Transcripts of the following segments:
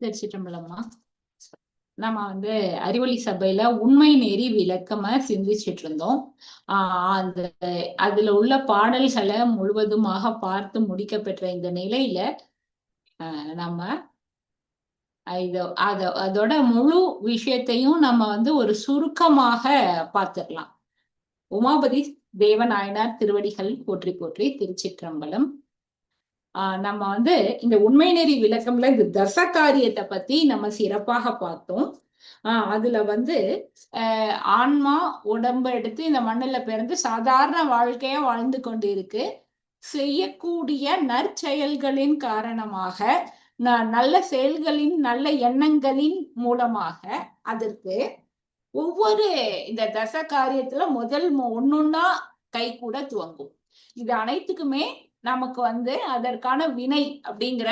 தெரிச்சிட்டோம்லம்மா நம்ம வந்து அறிவொளி சபையில உண்மை நெறி விளக்கமா சிந்திச்சிட்டு இருந்தோம் ஆஹ் அந்த அதுல உள்ள பாடல்களை முழுவதுமாக பார்த்து முடிக்க பெற்ற இந்த நிலையில ஆஹ் நம்ம இது அத அதோட முழு விஷயத்தையும் நம்ம வந்து ஒரு சுருக்கமாக பார்த்துடலாம் உமாபதி தேவநாயனார் திருவடிகள் போற்றி போற்றி திருச்சிற்றம்பலம். நம்ம வந்து இந்த உண்மை நெறி விளக்கம்ல இந்த தச காரியத்தை பத்தி நம்ம சிறப்பாக பார்த்தோம். ஆஹ் அதுல வந்து ஆஹ் ஆன்மா உடம்ப எடுத்து இந்த மண்ணுல பிறந்து சாதாரண வாழ்க்கைய வாழ்ந்து கொண்டு இருக்கு செய்யக்கூடிய நற்செயல்களின் காரணமாக நல்ல செயல்களின் நல்ல எண்ணங்களின் மூலமாக அதற்கு ஒவ்வொரு இந்த தச காரியத்துல முதல் ஒன்னொன்னா கை கூட துவங்கும். இது அனைத்துக்குமே நமக்கு வந்து அதற்கான வினை அப்படிங்கிற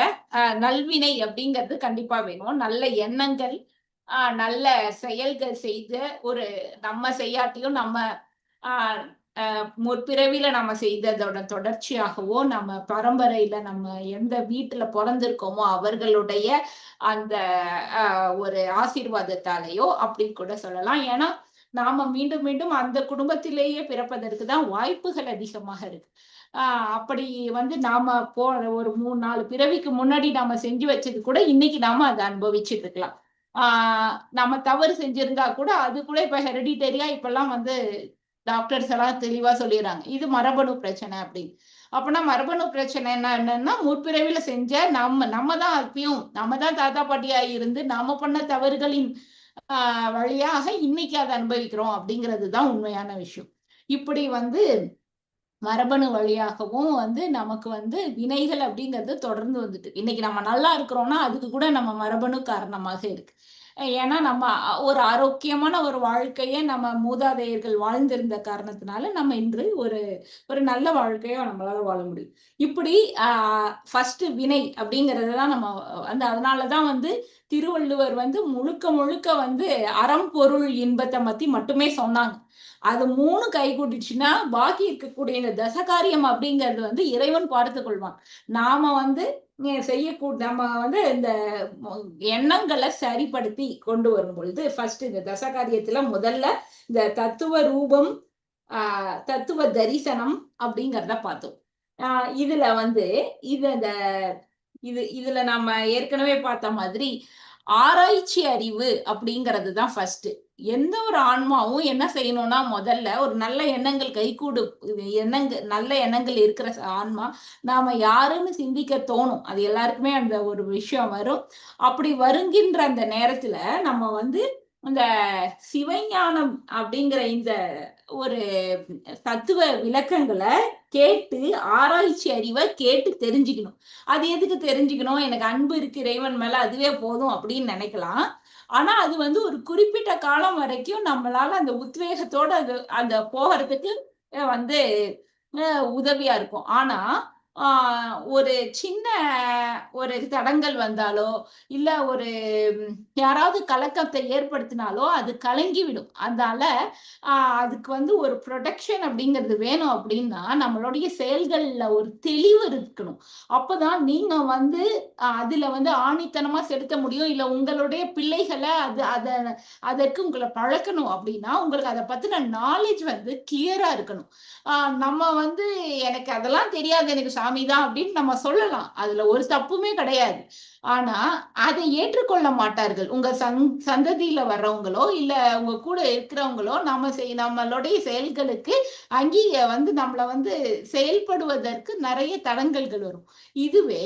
நல்வினை அப்படிங்கிறது கண்டிப்பா வேணும். நல்ல எண்ணங்கள் நல்ல செயல்கள் செய்து ஒரு நம்ம செய்யாட்டியும் நம்ம ஆஹ் முற்பிறவில நம்ம செய்ததோட தொடர்ச்சியாகவோ நம்ம பரம்பரையில நம்ம எந்த வீட்டுல பிறந்திருக்கோமோ அவர்களுடைய அந்த ஒரு ஆசீர்வாதத்தாலேயோ அப்படி கூட சொல்லலாம். ஏன்னா நாம மீண்டும் மீண்டும் அந்த குடும்பத்திலேயே பிறப்பதற்கு தான் வாய்ப்புகள் அதிகமாக இருக்கு. அப்படி வந்து நாம போ ஒரு மூணு நாலு பிறவிக்கு முன்னாடி நாம செஞ்சு வச்சது கூட இன்னைக்கு நாம அதை அனுபவிச்சுட்டு இருக்கலாம். ஆஹ் நம்ம தவறு செஞ்சிருந்தா கூட அது கூட இப்ப ஹெரிடிட்டரியா இப்பெல்லாம் வந்து டாக்டர்ஸ் எல்லாம் தெளிவா சொல்லிடுறாங்க. இது மரபணு பிரச்சனை அப்படின்னு. அப்படின்னா மரபணு பிரச்சனை என்ன என்னன்னா முற்பிறவில செஞ்ச நம்ம நம்ம தான் அப்பயும் நம்ம தான் தாத்தா பாட்டியா இருந்து நாம பண்ண தவறுகளின் ஆஹ் வழியாக இன்னைக்கு அதை அனுபவிக்கிறோம் அப்படிங்கிறது தான் உண்மையான விஷயம். இப்படி வந்து மரபணு வழியாகவும் வந்து நமக்கு வந்து வினைகள் அப்படிங்கிறது தொடர்ந்து வந்துட்டு இன்னைக்கு நம்ம நல்லா இருக்கிறோம்னா அதுக்கு கூட நம்ம மரபணு காரணமாக இருக்கு. ஏன்னா நம்ம ஒரு ஆரோக்கியமான ஒரு வாழ்க்கையை நம்ம மூதாதையர்கள் வாழ்ந்திருந்த காரணத்தினால நம்ம இன்று ஒரு ஒரு நல்ல வாழ்க்கையோ நம்மளால வாழ முடியும். இப்படி ஃபர்ஸ்ட் வினை அப்படிங்கிறது தான் நம்ம வந்து அதனாலதான் வந்து திருவள்ளுவர் வந்து முழுக்க முழுக்க வந்து அறம் பொருள் இன்பத்தை பத்தி மட்டுமே சொன்னாங்க. அது மூணு கை கூட்டிச்சுன்னா பாக்கி இருக்கக்கூடிய இந்த தசகாரியம் அப்படிங்கிறது வந்து இறைவன் பார்த்து கொள்வான். நாம வந்து செய்யக்கூ நம்ம வந்து இந்த எண்ணங்களை சரிப்படுத்தி கொண்டு வரும் பொழுது ஃபர்ஸ்ட் இந்த தசகாரியத்துல முதல்ல இந்த தத்துவ ரூபம் ஆஹ் தத்துவ தரிசனம் அப்படிங்கிறத பார்த்தோம். ஆஹ் இதுல வந்து இது இந்த இது இதுல நம்ம ஏற்கனவே பார்த்த மாதிரி ஆராய்ச்சி அறிவு அப்படிங்கிறது தான் ஃபர்ஸ்ட் எந்த ஒரு ஆன்மாவும் என்ன செய்யணும்னா முதல்ல ஒரு நல்ல எண்ணங்கள் கைகூடு எண்ணங்கள் நல்ல எண்ணங்கள் இருக்கிற ஆன்மா நாம யாருன்னு சிந்திக்க தோணும். அது எல்லாருக்குமே அந்த ஒரு விஷயம் வரும். அப்படி வருங்கின்ற அந்த நேரத்துல நம்ம வந்து இந்த சிவஞானம் அப்படிங்கிற இந்த ஒரு தத்துவ விளக்கங்களை கேட்டு ஆராய்ச்சி அறிவை கேட்டு தெரிஞ்சுக்கணும். அது எதுக்கு தெரிஞ்சுக்கணும்? எனக்கு அன்பு இருக்கு இறைவன் மேல அதுவே போதும் அப்படின்னு நினைக்கலாம். ஆனா அது வந்து ஒரு குறிப்பிட்ட காலம் வரைக்கும் நம்மளால அந்த உத்வேகத்தோட அது அந்த போகிறதுக்கு வந்து உதவியா இருக்கும். ஆனா ஒரு சின்ன ஒரு தடங்கள் வந்தாலோ இல்ல ஒரு யாராவது கலக்கத்தை ஏற்படுத்தினாலோ அது கலங்கி விடும் அதனால அதுக்கு வந்து ஒரு ப்ரொடெக்ஷன் அப்படிங்கிறது வேணும் அப்படின்னா நம்மளுடைய செயல்கள்ல ஒரு தெளிவு இருக்கணும். அப்பதான் நீங்க வந்து அதுல வந்து ஆணித்தனமா செலுத்த முடியும். இல்ல உங்களுடைய பிள்ளைகளை அது அதை அதற்கு உங்களை பழக்கணும் அப்படின்னா உங்களுக்கு அதை பத்தின நாலேஜ் வந்து கிளியரா இருக்கணும். நம்ம வந்து எனக்கு அதெல்லாம் தெரியாது. எனக்கு சாமி தான் அப்படின்னு நம்ம சொல்லலாம். அதுல ஒரு தப்புமே கிடையாது. ஆனா அதை ஏற்றுக்கொள்ள மாட்டார்கள். உங்க சந் சந்ததியில வர்றவங்களோ இல்ல உங்க கூட இருக்கிறவங்களோ நம்ம செய் நம்மளுடைய செயல்களுக்கு அங்கீக வந்து நம்மள வந்து செயல்படுவதற்கு நிறைய தடங்கல்கள் வரும். இதுவே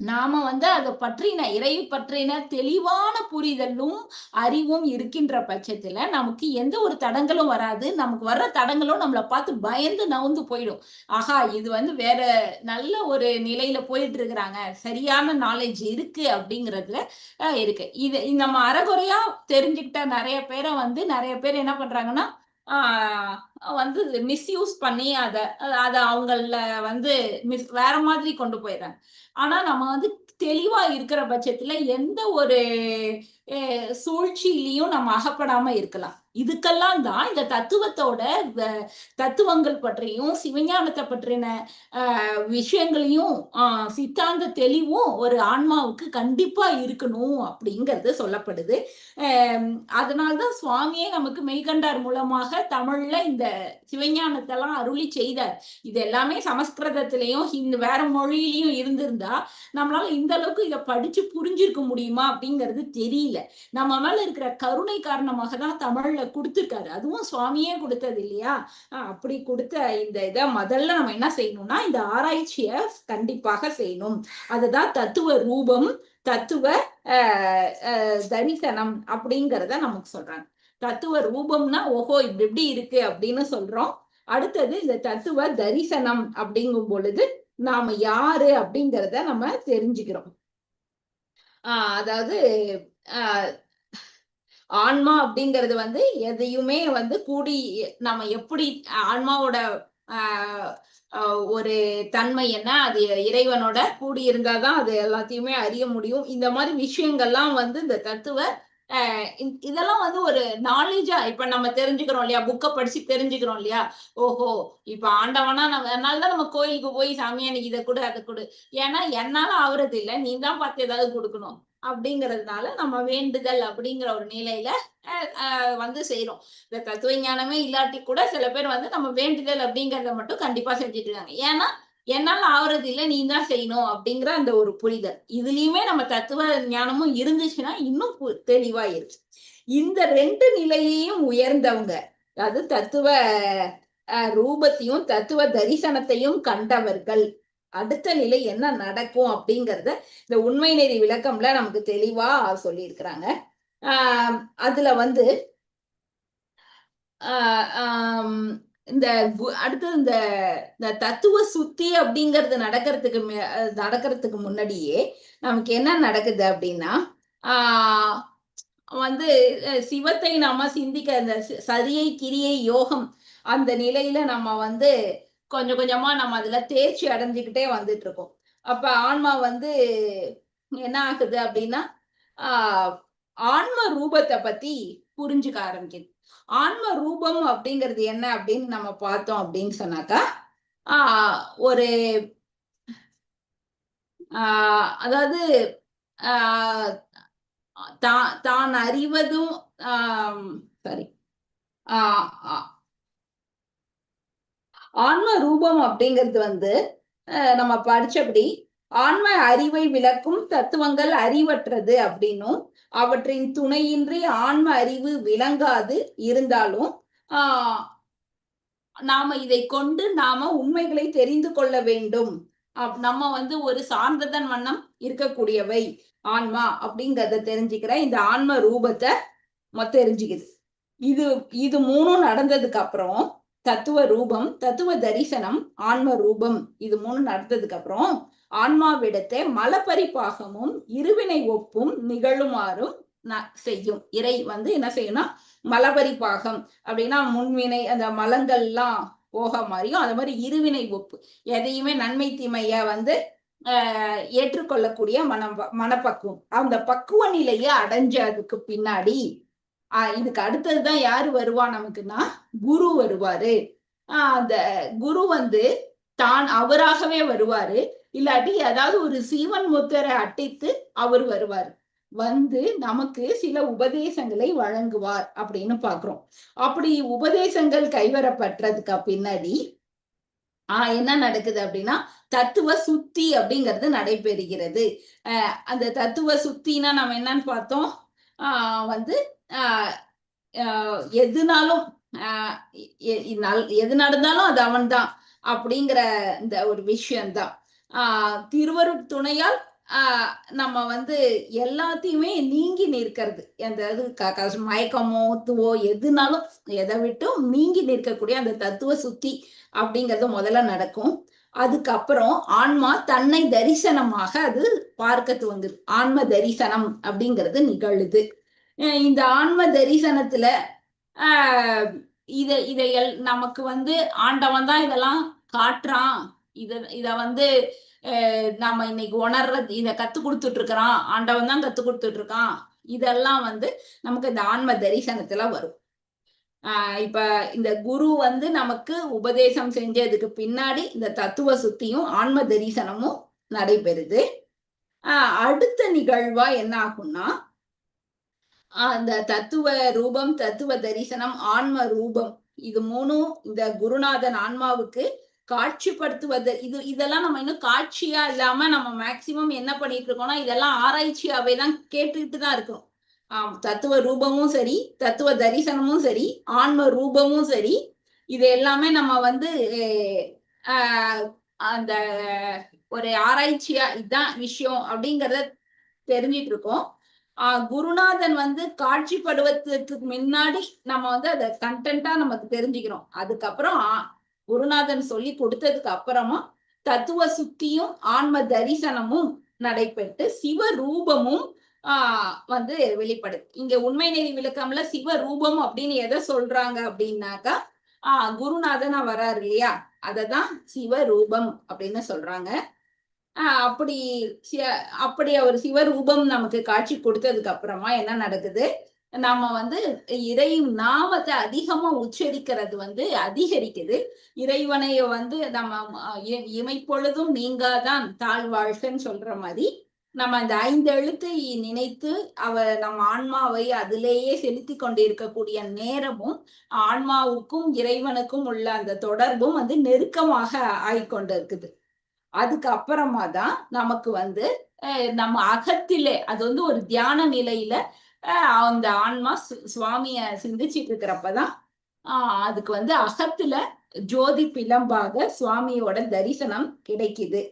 நாம வந்து அதை பற்றின இறை பற்றின தெளிவான புரிதலும் அறிவும் இருக்கின்ற பட்சத்துல நமக்கு எந்த ஒரு தடங்களும் வராது. நமக்கு வர்ற தடங்களும் நம்மளை பார்த்து பயந்து நவுந்து போயிடும். ஆஹா இது வந்து வேற நல்ல ஒரு நிலையில போயிட்டு இருக்கிறாங்க சரியான நாலேஜ் இருக்கு அப்படிங்கிறதுல இருக்கு. இது நம்ம அறகுறையா தெரிஞ்சுக்கிட்ட நிறைய பேரை வந்து நிறைய பேர் என்ன பண்றாங்கன்னா வந்து மிஸ்யூஸ் பண்ணி அதை அதை அவங்கள வந்து மிஸ் வேற மாதிரி கொண்டு போயிடுறாங்க. ஆனா நம்ம வந்து தெளிவா இருக்கிற பட்சத்துல எந்த ஒரு சூழ்ச்சியிலையும் நம்ம அகப்படாம இருக்கலாம். இதுக்கெல்லாம் தான் இந்த தத்துவத்தோட தத்துவங்கள் பற்றியும் சிவஞானத்தை பற்றின ஆஹ், விஷயங்களையும் ஆஹ், சித்தாந்த தெளிவும் ஒரு ஆன்மாவுக்கு கண்டிப்பா இருக்கணும் அப்படிங்கிறது சொல்லப்படுது. அதனால்தான் சுவாமியே நமக்கு மெய்கண்டார் மூலமாக தமிழ்ல இந்த சிவஞானத்தெல்லாம் அருளி செய்தார். இது எல்லாமே சமஸ்கிருதத்திலையும் இந்த வேற மொழியிலையும் இருந்திருந்தா நம்மளால இந்த அளவுக்கு இதை படிச்சு புரிஞ்சிருக்க முடியுமா அப்படிங்கிறது தெரியல. நம்ம மேல இருக்கிற கருணை காரணமாக தான் தமிழ்ல கொடுத்துருக்காரு. அதுவும் சுவாமியே கொடுத்தது இல்லையா? அப்படி கொடுத்த இந்த இதை முதல்ல நம்ம என்ன செய்யணும்னா இந்த ஆராய்ச்சியை கண்டிப்பாக செய்யணும். அதுதான் தத்துவ ரூபம் தத்துவ ஆஹ் ஆஹ் தரிசனம் அப்படிங்கிறத நமக்கு சொல்றாங்க. தத்துவ ரூபம்னா ஓஹோ இப்படி இப்படி இருக்கு அப்படின்னு சொல்றோம். அடுத்தது இந்த தத்துவ தரிசனம் அப்படிங்கும் பொழுது நாம யாரு அப்படிங்கிறத நம்ம தெரிஞ்சுக்கிறோம். ஆஹ் அதாவது ஆஹ் ஆன்மா அப்படிங்கிறது வந்து எதையுமே வந்து கூடி நம்ம எப்படி ஆன்மாவோட ஒரு தன்மை என்ன அது இறைவனோட கூடி இருந்தாதான் அது எல்லாத்தையுமே அறிய முடியும். இந்த மாதிரி விஷயங்கள்லாம் வந்து இந்த தத்துவ இதெல்லாம் வந்து ஒரு நாலேஜா இப்ப நம்ம தெரிஞ்சுக்கிறோம் இல்லையா? புக்கை படிச்சு தெரிஞ்சுக்கிறோம் இல்லையா? ஓஹோ இப்ப ஆண்டவனா நம்ம அதனாலதான் நம்ம கோயிலுக்கு போய் சாமி எனக்கு இதை கொடு அதை கொடு. ஏன்னா என்னால ஆகுறது இல்லை நீ தான் பார்த்து ஏதாவது கொடுக்கணும். அப்படிங்கறதுனால நம்ம வேண்டுதல் அப்படிங்கிற ஒரு நிலையில வந்து செய்யறோம் இந்த தத்துவ ஞானமே இல்லாட்டி கூட சில பேர் வந்து நம்ம வேண்டுதல் அப்படிங்கறத மட்டும் கண்டிப்பா செஞ்சுட்டு இருக்காங்க. ஏன்னா என்னால ஆவறது இல்லை நீ தான் செய்யணும் அப்படிங்கிற அந்த ஒரு புரிதல். இதுலயுமே நம்ம தத்துவ ஞானமும் இருந்துச்சுன்னா இன்னும் பு- தெளிவா இருக்கு இந்த ரெண்டு நிலையையும் உயர்ந்தவங்க அதாவது தத்துவ ரூபத்தையும் தத்துவ தரிசனத்தையும் கண்டவர்கள் அடுத்த நிலை என்ன நடக்கும் அப்படிங்கிறத இந்த உண்மை நெறி விளக்கம்ல நமக்கு தெளிவா சொல்லியிருக்கிறாங்க. ஆஹ் அதுல வந்து இந்த கு- அடுத்தது இந்த இந்த தத்துவ சுத்தி அப்படிங்கிறது நடக்கிறதுக்கு மே- நடக்கிறதுக்கு முன்னாடியே நமக்கு என்ன நடக்குது அப்படின்னா ஆஹ் வந்து சிவத்தை நாம சிந்திக்க அந்த சரியை கிரியை யோகம் அந்த நிலையில நம்ம வந்து கொஞ்சம் கொஞ்சமா நம்ம அதுல தேர்ச்சி அடைஞ்சுக்கிட்டே வந்துட்டு இருக்கோம் அப்ப ஆன்மா வந்து என்ன ஆகுது அப்படின்னா ஆஹ் ஆன்ம ரூபத்தை பத்தி புரிஞ்சுக்க ஆரம்பிக்குது. ஆன்ம ரூபம் அப்படிங்கிறது என்ன அப்படின்னு நம்ம பார்த்தோம் அப்படின்னு சொன்னாக்கா ஆஹ் ஒரு ஆஹ் அதாவது ஆஹ் தான் தான் அறிவதும் சாரி ஆன்ம ரூபம் அப்படிங்கிறது வந்து நம்ம படிச்சபடி ஆன்ம அறிவை விளக்கும் தத்துவங்கள் அறிவற்றது அப்படின்னும் அவற்றின் துணையின்றி ஆன்ம அறிவு விளங்காது இருந்தாலும் ஆஹ் நாம இதை கொண்டு நாம உண்மைகளை தெரிந்து கொள்ள வேண்டும். அப்- நம்ம வந்து ஒரு சார்ந்ததன் வண்ணம் இருக்கக்கூடியவை. ஆன்மா அப்படிங்கறத தெரிஞ்சுக்கிற இந்த ஆன்ம ரூபத்தை தெரிஞ்சுக்குது. இது இது மூணும் நடந்ததுக்கு அப்புறம் தத்துவ ரூபம் தத்துவ தரிசனம் ஆன்ம ரூபம் இது மூணு நடந்ததுக்கு அப்புறம் ஆன்மாவிடத்தை மலப்பரிப்பாகமும் இருவினை ஒப்பும் நிகழுமாறும் ந- செய்யும். இறை வந்து என்ன செய்யணும் மலபரிப்பாகம் அப்படின்னா முன்வினை அந்த மலங்கள்லாம் போக மாதிரியும் அது மாதிரி இருவினை ஒப்பு. எதையுமே நன்மை தீமைய வந்து ஏற்றுக்கொள்ளக்கூடிய மனம் மனப்பக்குவம். அந்த பக்குவ நிலையை அடைஞ்சதுக்கு பின்னாடி ஆஹ் இதுக்கு அடுத்ததுதான் யாரு வருவா நமக்குன்னா குரு வருவாரு. ஆஹ் அந்த குரு வந்து தான் அவராகவே வருவாரு. இல்லாட்டி ஏதாவது ஒரு சீவன் முத்தரை அட்டித்து அவர் வருவார். வந்து நமக்கு சில உபதேசங்களை வழங்குவார் அப்படின்னு பாக்குறோம். அப்படி உபதேசங்கள் கைவரப்பட்டதுக்கு பின்னாடி ஆஹ் என்ன நடக்குது அப்படின்னா தத்துவ சுத்தி அப்படிங்கிறது நடைபெறுகிறது. ஆஹ் அந்த தத்துவ சுத்தினா நம்ம என்னன்னு பார்த்தோம்? ஆஹ் வந்து எதுனாலும் நல்- எது நடந்தாலும் அது அவன்தான் அப்படிங்கிற இந்த ஒரு விஷயம்தான். ஆஹ் திருவருட் துணையால் நம்ம வந்து எல்லாத்தையுமே நீங்கி நிற்கிறது. அந்த இது க- மயக்கமோ துவோ எதுனாலும் எதை விட்டும் நீங்கி நிற்கக்கூடிய அந்த தத்துவ சுத்தி அப்படிங்கிறது முதல்ல நடக்கும். அதுக்கப்புறம் ஆன்மா தன்னை தரிசனமாக அது பார்க்க துவங்குது. ஆன்ம தரிசனம் அப்படிங்கிறது நிகழுது. இந்த ஆன்ம தரிசனத்துல இதை இதை நமக்கு வந்து ஆண்டவன் தான் இதெல்லாம் காட்டுறான். இத இத வந்து நாம இன்னைக்கு உணர்றது இத கத்து கொடுத்துட்டு இருக்கிறான் ஆண்டவன் தான் கத்து கொடுத்துட்டு இருக்கான் இதெல்லாம் வந்து நமக்கு இந்த ஆன்ம தரிசனத்துல வரும். ஆஹ் இப்ப இந்த குரு வந்து நமக்கு உபதேசம் செஞ்சதுக்கு பின்னாடி இந்த தத்துவ சுத்தியும் ஆன்ம தரிசனமும் நடைபெறுது. ஆஹ் அடுத்த நிகழ்வா என்ன ஆகும்னா அந்த தத்துவ ரூபம் தத்துவ தரிசனம் ஆன்ம ரூபம் இது மூணும் இந்த குருநாதன் ஆன்மாவுக்கு காட்சிப்படுத்துவது. இது இதெல்லாம் நம்ம இன்னும் காட்சியா இல்லாம நம்ம மேக்சிமம் என்ன பண்ணிட்டு இருக்கோம்னா இதெல்லாம் ஆராய்ச்சியாவே தான் கேட்டுட்டு தான் இருக்கோம். ஆஹ் தத்துவ ரூபமும் சரி தத்துவ தரிசனமும் சரி ஆன்ம ரூபமும் சரி இது எல்லாமே நம்ம வந்து ஆஹ் அந்த ஒரு ஆராய்ச்சியா இதுதான் விஷயம் அப்படிங்கறத தெரிஞ்சிட்டு இருக்கோம். ஆஹ் குருநாதன் வந்து காட்சிப்படுவதற்கு முன்னாடி நம்ம வந்து அதை கண்டென்ட்டா நமக்கு தெரிஞ்சுக்கிறோம். அதுக்கப்புறம் குருநாதன் சொல்லி கொடுத்ததுக்கு அப்புறமா தத்துவ சுத்தியும் ஆன்ம தரிசனமும் நடைபெற்று சிவ ரூபமும் ஆஹ் வந்து வெளிப்படுது. இங்க உண்மை நெறி விளக்கம்ல சிவ ரூபம் அப்படின்னு எதை சொல்றாங்க அப்படின்னாக்கா ஆஹ் குருநாதனா வராரு இல்லையா? அததான் சிவ ரூபம் அப்படின்னு சொல்றாங்க. அப்படி அப்படி அவர் சிவரூபம் நமக்கு காட்சி கொடுத்ததுக்கு அப்புறமா என்ன நடக்குது? நாம வந்து இறை நாமத்தை அதிகமா உச்சரிக்கிறது வந்து அதிகரிக்குது. இறைவனைய வந்து நம்ம இமைப்பொழுதும் நீங்காதான் தாழ்வாழ்கன்னு சொல்ற மாதிரி நம்ம இந்த ஐந்து எழுத்தை நினைத்து அவ நம்ம ஆன்மாவை அதிலேயே செலுத்தி கொண்டிருக்கக்கூடிய நேரமும் ஆன்மாவுக்கும் இறைவனுக்கும் உள்ள அந்த தொடர்பும் வந்து நெருக்கமாக ஆய்கொண்டிருக்குது இருக்குது அதுக்கு அப்புறமா தான் நமக்கு வந்து நம்ம அகத்திலே அது வந்து ஒரு தியான நிலையில அந்த ஆன்மா சுவாமிய சிந்திச்சிட்டு இருக்கிறப்பதான் ஆஹ் அதுக்கு வந்து அகத்துல ஜோதி பிளம்பாக சுவாமியோட தரிசனம் கிடைக்குது.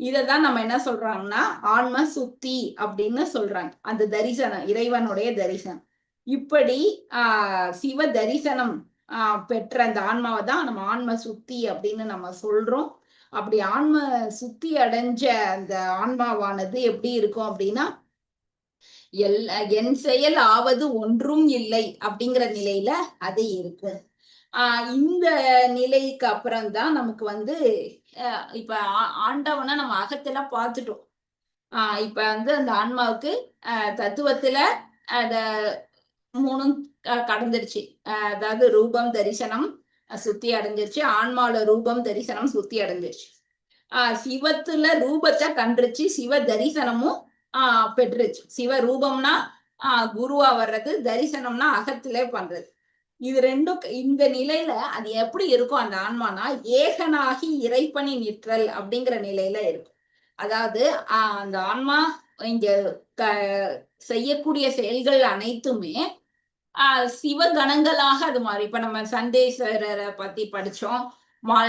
இததான் நம்ம என்ன சொல்றாங்கன்னா ஆன்ம சுத்தி அப்படின்னு சொல்றாங்க. அந்த தரிசனம் இறைவனுடைய தரிசனம். இப்படி ஆஹ் சிவ தரிசனம் ஆஹ் பெற்ற அந்த ஆன்மாவை தான் நம்ம ஆன்ம சுத்தி அப்படின்னு நம்ம சொல்றோம். அப்படி ஆன்ம சுத்தி அடைஞ்ச அந்த ஆன்மாவானது எப்படி இருக்கும் அப்படின்னா எல் என் செயல் ஆவது ஒன்றும் இல்லை அப்படிங்கிற நிலையில அது இருக்கும். ஆஹ் இந்த நிலைக்கு அப்புறம் தான் நமக்கு வந்து இப்ப ஆண்டவனை நம்ம அகத்துல பார்த்துட்டோம். ஆஹ் இப்ப வந்து அந்த ஆன்மாவுக்கு தத்துவத்துல அத மூணும் கடந்துருச்சு அதாவது ரூபம் தரிசனம் சுத்தி அடைஞ்சிருச்சு. ஆன்மாவோட ரூபம் தரிசனம் சுத்தி அடைஞ்சிருச்சு. ஆஹ் சிவத்துல ரூபத்தை கண்டுருச்சு. சிவ தரிசனமும் ஆஹ் பெற்றுச்சு. சிவ ரூபம்னா ஆஹ் குருவா வர்றது தரிசனம்னா அகத்திலே பண்றது. இது ரெண்டும் இந்த நிலையில அது எப்படி இருக்கும் அந்த ஆன்மானா ஏகனாகி இறைப்பணி நிற்றல் அப்படிங்கிற நிலையில இருக்கும். அதாவது அந்த ஆன்மா இங்க செய்யக்கூடிய செயல்கள் அனைத்துமே சிவகணங்களாக அது மாறி. இப்ப நம்ம சண்டேஸ்வரரை பத்தி படிச்சோம்.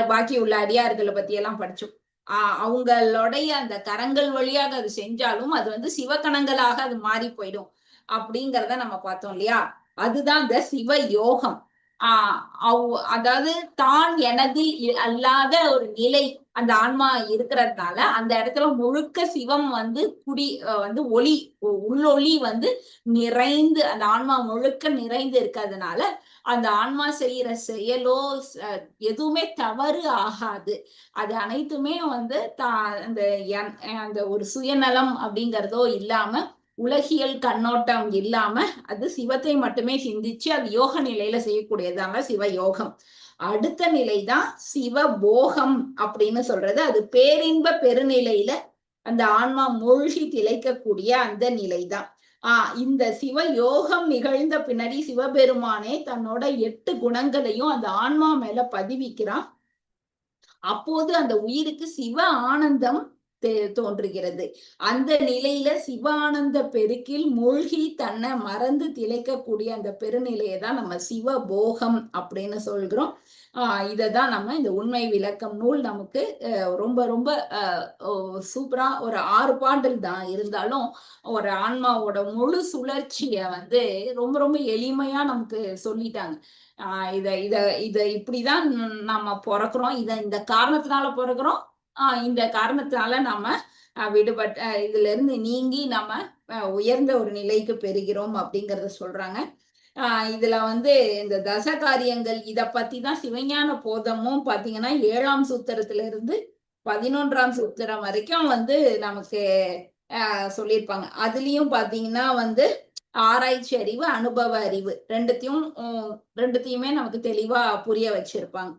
பாக்கி உள்ள அடியார்களை பத்தி எல்லாம் படிச்சோம். ஆஹ் அவங்களுடைய அந்த கரங்கள் வழியாக அது செஞ்சாலும் அது வந்து சிவகணங்களாக அது மாறி போயிடும் அப்படிங்கிறத நம்ம பார்த்தோம் இல்லையா? அதுதான் இந்த சிவ யோகம். ஆஹ் அதாவது தான் எனது அல்லாத ஒரு நிலை அந்த ஆன்மா இருக்கிறதுனால அந்த இடத்துல முழுக்க சிவம் வந்து குடி வந்து ஒளி உள்ளொளி வந்து நிறைந்து அந்த ஆன்மா முழுக்க நிறைந்து இருக்கிறதுனால அந்த ஆன்மா செய்யற செயலோ எதுவுமே தவறு ஆகாது. அது அனைத்துமே வந்து தா அந்த அந்த ஒரு சுயநலம் அப்படிங்கிறதோ இல்லாம உலகியல் கண்ணோட்டம் இல்லாம அது சிவத்தை மட்டுமே சிந்திச்சு அது யோக நிலையில செய்யக்கூடியதாங்க சிவ யோகம் அடுத்த நிலை தான் சிவ போகம் அப்படின்னு சொல்றது. அது பேரின்ப பெருநிலையில அந்த ஆன்மா மூழ்கி திளைக்கக்கூடிய அந்த நிலை தான் ஆஹ் இந்த சிவ யோகம் நிகழ்ந்த பின்னாடி சிவபெருமானே தன்னோட எட்டு குணங்களையும் அந்த ஆன்மா மேல பதிவிக்கிறான். அப்போது அந்த உயிருக்கு சிவ ஆனந்தம் தோன்றுகிறது. அந்த நிலையில சிவானந்த பெருக்கில் மூழ்கி தன்னை மறந்து திளைக்கக்கூடிய அந்த பெருநிலையை தான் நம்ம சிவ போகம் அப்படின்னு சொல்கிறோம் ஆஹ் இததான் நம்ம இந்த உண்மை விளக்கம் நூல் நமக்கு ரொம்ப ரொம்ப சூப்பரா ஒரு ஆறு பாடல் தான். இருந்தாலும் ஒரு ஆன்மாவோட முழு சுழற்சிய வந்து ரொம்ப ரொம்ப எளிமையா நமக்கு சொல்லிட்டாங்க. ஆஹ் இத இத இத இப்படிதான் நம்ம பிறக்கிறோம். இத இந்த காரணத்தினால பிறக்கிறோம். இந்த காரணத்தினால நம்ம விடுபட்ட இதுல இருந்து நீங்கி நம்ம உயர்ந்த ஒரு நிலைக்கு பெறுகிறோம் அப்படிங்கறத சொல்றாங்க. ஆஹ் இதுல வந்து இந்த தச காரியங்கள் இத பத்தி தான் சிவஞான போதமும் பாத்தீங்கன்னா ஏழாம் சூத்திரத்துல இருந்து பதினொன்றாம் சூத்திரம் வரைக்கும் வந்து நமக்கு சொல்லியிருப்பாங்க. அதுலயும் பாத்தீங்கன்னா வந்து ஆராய்ச்சி அறிவு அனுபவ அறிவு ரெண்டுத்தையும் ரெண்டுத்தையுமே நமக்கு தெளிவா புரிய வச்சிருப்பாங்க.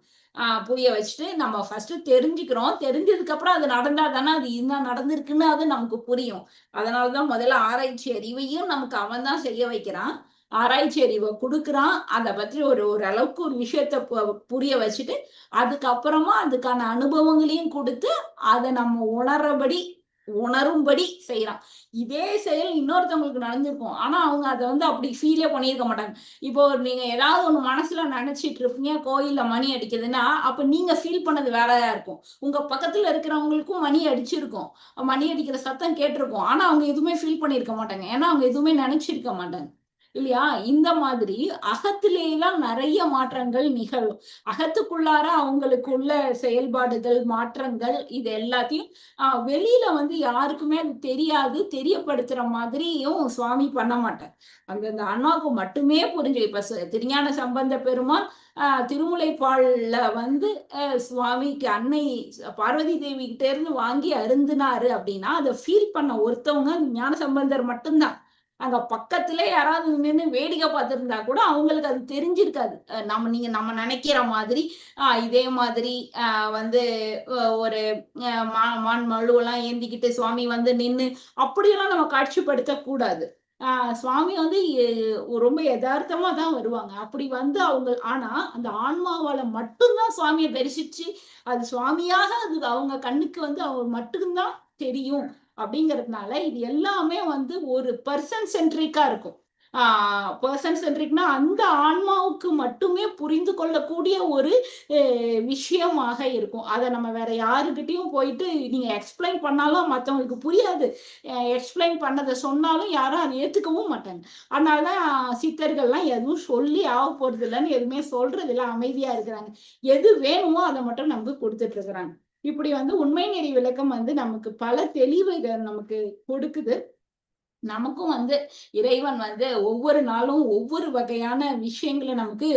புரிய வச்சுட்டு நம்ம ஃபர்ஸ்ட் தெரிஞ்சுக்கிறோம். தெரிஞ்சதுக்கு அப்புறம் அது நடந்தா தானே அது என்ன நடந்திருக்குன்னு அது நமக்கு புரியும். அதனாலதான் முதல்ல ஆராய்ச்சி அறிவையும் நமக்கு அவன் தான் செய்ய வைக்கிறான். ஆராய்ச்சி அறிவை கொடுக்குறான். அதை பற்றி ஒரு ஒரு அளவுக்கு ஒரு விஷயத்த புரிய வச்சுட்டு அதுக்கப்புறமா அதுக்கான அனுபவங்களையும் கொடுத்து அதை நம்ம உணர்றபடி உணரும்படி செய்யறான் இதே செயல் இன்னொருத்தவங்களுக்கு நடந்திருக்கும். ஆனா அவங்க அதை வந்து அப்படி ஃபீலே பண்ணியிருக்க மாட்டாங்க. இப்போ நீங்க ஏதாவது ஒண்ணு மனசுல நினைச்சிட்டு இருப்பீங்க கோயில்ல மணி அடிக்குதுன்னா அப்ப நீங்க ஃபீல் பண்ணது வேலையா இருக்கும். உங்க பக்கத்துல இருக்கிறவங்களுக்கும் மணி அடிச்சிருக்கும். மணி அடிக்கிற சத்தம் கேட்டிருக்கும். ஆனா அவங்க எதுவுமே ஃபீல் பண்ணியிருக்க மாட்டாங்க. ஏன்னா அவங்க எதுவுமே நினைச்சிருக்க மாட்டாங்க. இல்லையா? இந்த மாதிரி அகத்திலேயெல்லாம் நிறைய மாற்றங்கள் நிகழும். அகத்துக்குள்ளார அவங்களுக்கு உள்ள செயல்பாடுகள் மாற்றங்கள் இது எல்லாத்தையும் ஆஹ் வெளியில வந்து யாருக்குமே அது தெரியாது தெரியப்படுத்துற மாதிரியும் சுவாமி பண்ண மாட்டேன் அந்த அண்ணாவுக்கு மட்டுமே புரிஞ்சு இப்ப திருஞான சம்பந்த பெருமான் ஆஹ் திருமுலைப்பால்ல வந்து சுவாமிக்கு அன்னை பார்வதி தேவி கிட்ட இருந்து வாங்கி அருந்தினாரு அப்படின்னா அதை ஃபீல் பண்ண ஒருத்தவங்க ஞான சம்பந்தர் மட்டும்தான். அங்க பக்கத்துல யாராவது நின்று வேடிக்கை பார்த்துருந்தா கூட அவங்களுக்கு அது தெரிஞ்சிருக்காது. நம்ம நீங்க நம்ம நினைக்கிற மாதிரி இதே மாதிரி வந்து ஒரு மான் மழுவெல்லாம் ஏந்திக்கிட்டு சுவாமி வந்து நின்று அப்படியெல்லாம் நம்ம காட்சிப்படுத்த கூடாது. சுவாமி வந்து ரொம்ப யதார்த்தமா தான் வருவாங்க. அப்படி வந்து அவங்க ஆனா அந்த ஆன்மாவால மட்டும்தான் சுவாமியை தரிசிச்சு அது சுவாமியாக அது அவங்க கண்ணுக்கு வந்து அவங்க மட்டும்தான் தெரியும். அப்படிங்கிறதுனால இது எல்லாமே வந்து ஒரு பர்சன் சென்ட்ரிக்கா இருக்கும். பர்சன் சென்ட்ரிக்னா அந்த ஆன்மாவுக்கு மட்டுமே புரிந்து கொள்ளக்கூடிய ஒரு விஷயமாக இருக்கும். அதை நம்ம வேற யாருக்கிட்டையும் போயிட்டு நீங்க எக்ஸ்பிளைன் பண்ணாலும் மற்றவங்களுக்கு புரியாது. எக்ஸ்பிளைன் பண்ணதை சொன்னாலும் யாரும் அதை ஏத்துக்கவும் மாட்டாங்க. அதனாலதான் சித்தர்கள்லாம் எதுவும் சொல்லி ஆக போறது இல்லைன்னு எதுவுமே சொல்றது இல்லை அமைதியா இருக்கிறாங்க. எது வேணுமோ அதை மட்டும் நமக்கு கொடுத்துட்டு இருக்கிறாங்க. இப்படி வந்து உண்மை நெறி விளக்கம் வந்து நமக்கு பல தெளிவுகள் நமக்கு கொடுக்குது. நமக்கும் வந்து இறைவன் வந்து ஒவ்வொரு நாளும் ஒவ்வொரு வகையான விஷயங்களை நமக்கு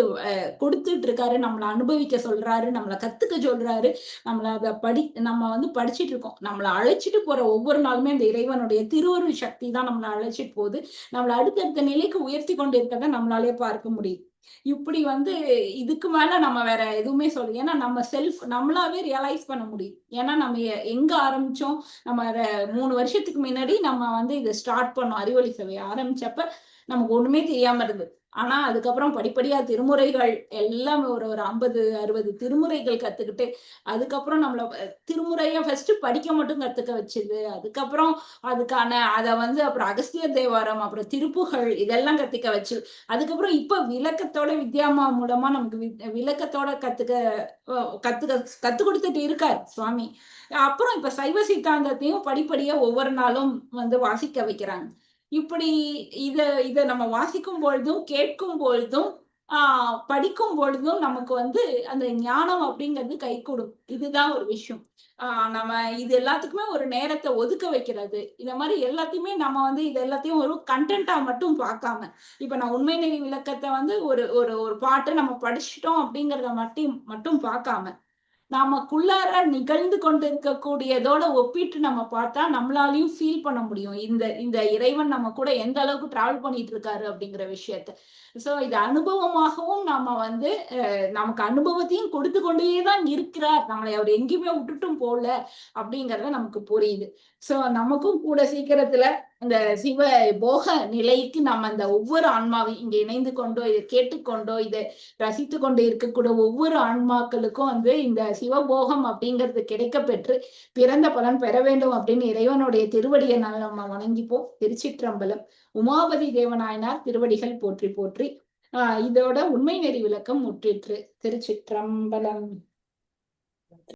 கொடுத்துட்டு இருக்காரு நம்மளை அனுபவிக்க சொல்றாரு நம்மளை கத்துக்க சொல்றாரு. நம்மளை அதை படி நம்ம வந்து படிச்சுட்டு இருக்கோம் நம்மளை அழைச்சிட்டு போற ஒவ்வொரு நாளுமே அந்த இறைவனுடைய திருவருள் சக்தி தான் நம்மளை அழைச்சிட்டு போகுது. நம்மளை அடுத்தடுத்த நிலைக்கு உயர்த்தி கொண்டு இருக்கிறத நம்மளாலே பார்க்க முடியும் இப்படி வந்து இதுக்கு மேல நம்ம வேற எதுவுமே சொல்லு ஏன்னா நம்ம செல்ஃப் நம்மளாவே ரியலைஸ் பண்ண முடியும். ஏன்னா நம்ம எங்க ஆரம்பிச்சோம்? நம்ம மூணு வருஷத்துக்கு முன்னாடி நம்ம வந்து இதை ஸ்டார்ட் பண்ணோம். அறிவொளி சேவை ஆரம்பிச்சப்ப நமக்கு ஒண்ணுமே தெரியாம இருந்தது. ஆனா அதுக்கப்புறம் படிப்படியா திருமுறைகள் எல்லாம் ஒரு ஒரு ஐம்பது அறுபது திருமுறைகள் கத்துக்கிட்டு அதுக்கப்புறம் நம்மள திருமுறைய ஃபர்ஸ்ட் படிக்க மட்டும் கத்துக்க வச்சது. அதுக்கப்புறம் அதுக்கான அதை வந்து அப்புறம் அகஸ்திய தேவாரம் அப்புறம் திருப்புகள் இதெல்லாம் கத்துக்க வச்சு அதுக்கப்புறம் இப்ப விளக்கத்தோட வித்யாமா மூலமா நமக்கு விளக்கத்தோட கத்துக்க கத்துக்க கத்து கொடுத்துட்டு இருக்கார் சுவாமி. அப்புறம் இப்ப சைவ சித்தாந்தத்தையும் படிப்படியா ஒவ்வொரு நாளும் வந்து வாசிக்க வைக்கிறாங்க. இப்படி இத இத நம்ம வாசிக்கும் பொழுதும் கேட்கும் பொழுதும் ஆஹ் படிக்கும் பொழுதும் நமக்கு வந்து அந்த ஞானம் அப்படிங்கிறது கை கொடும். இதுதான் ஒரு விஷயம். ஆஹ் நம்ம இது எல்லாத்துக்குமே ஒரு நேரத்தை ஒதுக்க வைக்கிறது. இந்த மாதிரி எல்லாத்தையுமே நம்ம வந்து இது எல்லாத்தையும் ஒரு கண்டென்ட்டா மட்டும் பார்க்காம இப்ப நான் உண்மை நெறி விளக்கத்தை வந்து ஒரு ஒரு ஒரு பாட்டை நம்ம படிச்சிட்டோம் அப்படிங்கிறத மட்டும் மட்டும் பார்க்காம நமக்குள்ளார நிகழ்ந்து கொண்டிருக்கக்கூடியதோட ஒப்பிட்டு நம்ம பார்த்தா நம்மளாலையும் ஃபீல் பண்ண முடியும். இந்த இந்த இறைவன் நம்ம கூட எந்த அளவுக்கு டிராவல் பண்ணிட்டு இருக்காரு அப்படிங்கிற விஷயத்த. சோ இது அனுபவமாகவும் நம்ம வந்து நமக்கு அனுபவத்தையும் கொடுத்து கொண்டே தான் இருக்கிறார். நம்மளை அவர் எங்கேயுமே விட்டுட்டும் போல அப்படிங்கறத நமக்கு புரியுது. சோ நமக்கும் கூட சீக்கிரத்துல இந்த சிவ போக நிலைக்கு நம்ம அந்த ஒவ்வொரு ஆன்மாவையும் இங்க இணைந்து கொண்டோ இதை கேட்டுக்கொண்டோ இதை ரசித்து கொண்டு இருக்கக்கூடிய ஒவ்வொரு ஆன்மாக்களுக்கும் வந்து இந்த சிவபோகம் அப்படிங்கிறது கிடைக்க பெற்று பிறந்த பலன் பெற வேண்டும் அப்படின்னு இறைவனுடைய திருவடியை நம்ம வணங்கிப்போம். திருச்சிற்றம்பலம். உமாபதி தேவநாயனார் திருவடிகள் போற்றி போற்றி. ஆஹ் இதோட உண்மை நெறி விளக்கம் முற்றிற்று. திருச்சிற்றம்பலம்.